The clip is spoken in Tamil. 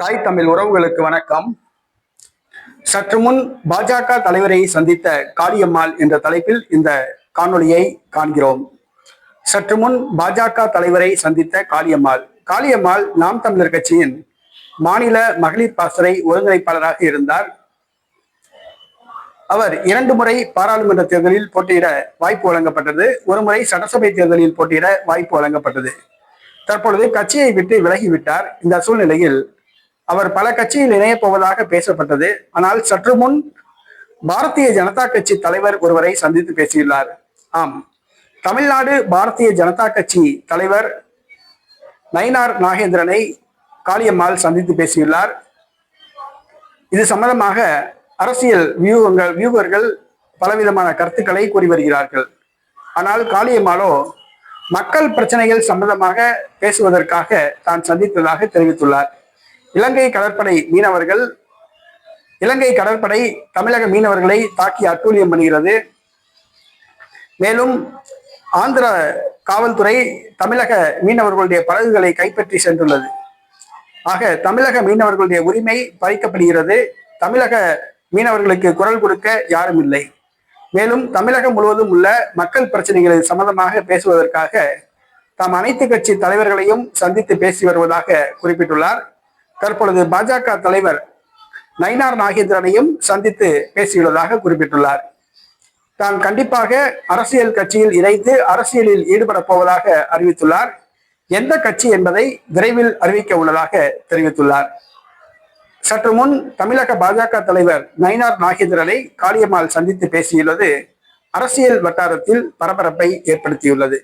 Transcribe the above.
தாய் தமிழ் உறவுகளுக்கு வணக்கம். சற்று முன் பாஜக தலைவரை சந்தித்த காளியம்மாள் என்ற தலைப்பில் இந்த காணொளியை காண்கிறோம். சற்று முன் பாஜக தலைவரை சந்தித்த காளியம்மாள். காளியம்மாள் நாம் தமிழர் கட்சியின் மாநில மகளிர் பாசறை ஒருங்கிணைப்பாளராக இருந்தார். அவர் இரண்டு முறை பாராளுமன்ற தேர்தலில் போட்டியிட வாய்ப்பு வழங்கப்பட்டது. ஒரு முறை சட்டசபை தேர்தலில் போட்டியிட வாய்ப்பு வழங்கப்பட்டது. தற்பொழுது கட்சியை விட்டு விலகிவிட்டார். இந்த சூழ்நிலையில் அவர் பல கட்சியில் இணையப் போவதாக பேசப்பட்டது. ஆனால் சற்று முன் பாரதிய ஜனதா கட்சி தலைவர் ஒருவரை சந்தித்து பேசியுள்ளார். ஆம். தமிழ்நாடு பாரதிய ஜனதா கட்சி தலைவர் நயினார் நாகேந்திரனை காளியம்மாள் சந்தித்து பேசியுள்ளார். இது சம்பந்தமாக அரசியல் வியூகங்கள் வியூகர்கள் பலவிதமான கருத்துக்களை கூறி வருகிறார்கள். ஆனால் காளியம்மாளோ மக்கள் பிரச்சனைகள் சம்பந்தமாக பேசுவதற்காக தான் சந்தித்ததாக தெரிவித்துள்ளார். இலங்கை கடற்படை மீனவர்கள் இலங்கை கடற்படை தமிழக மீனவர்களை தாக்கி அட்டூழியம் பண்ணுகிறது. மேலும் ஆந்திர காவல்துறை தமிழக மீனவர்களுடைய படகுகளை கைப்பற்றி சென்றுள்ளது. ஆக தமிழக மீனவர்களுடைய உரிமை பறிக்கப்படுகிறது. தமிழக மீனவர்களுக்கு குரல் கொடுக்க யாரும் இல்லை. மேலும் தமிழகம் முழுவதும் உள்ள மக்கள் பிரச்சனைகளை சம்பந்தமாக பேசுவதற்காக தாம் அனைத்து கட்சி தலைவர்களையும் சந்தித்து பேசி வருவதாக குறிப்பிட்டுள்ளார். தற்பொழுது பாஜக தலைவர் நயினார் நாகேந்திரனையும் சந்தித்து பேசியுள்ளதாக குறிப்பிட்டுள்ளார். தான் கண்டிப்பாக அரசியல் கட்சியில் இணைந்து அரசியலில் ஈடுபடப் போவதாக அறிவித்துள்ளார். எந்த கட்சி என்பதை விரைவில் அறிவிக்க உள்ளதாக தெரிவித்துள்ளார். சற்று முன் தமிழக பாஜக தலைவர் நயினார் நாகேந்திரனை காளியம்மாள் சந்தித்து பேசியுள்ளது. அரசியல் வட்டாரத்தில் பரபரப்பை ஏற்படுத்தியுள்ளது.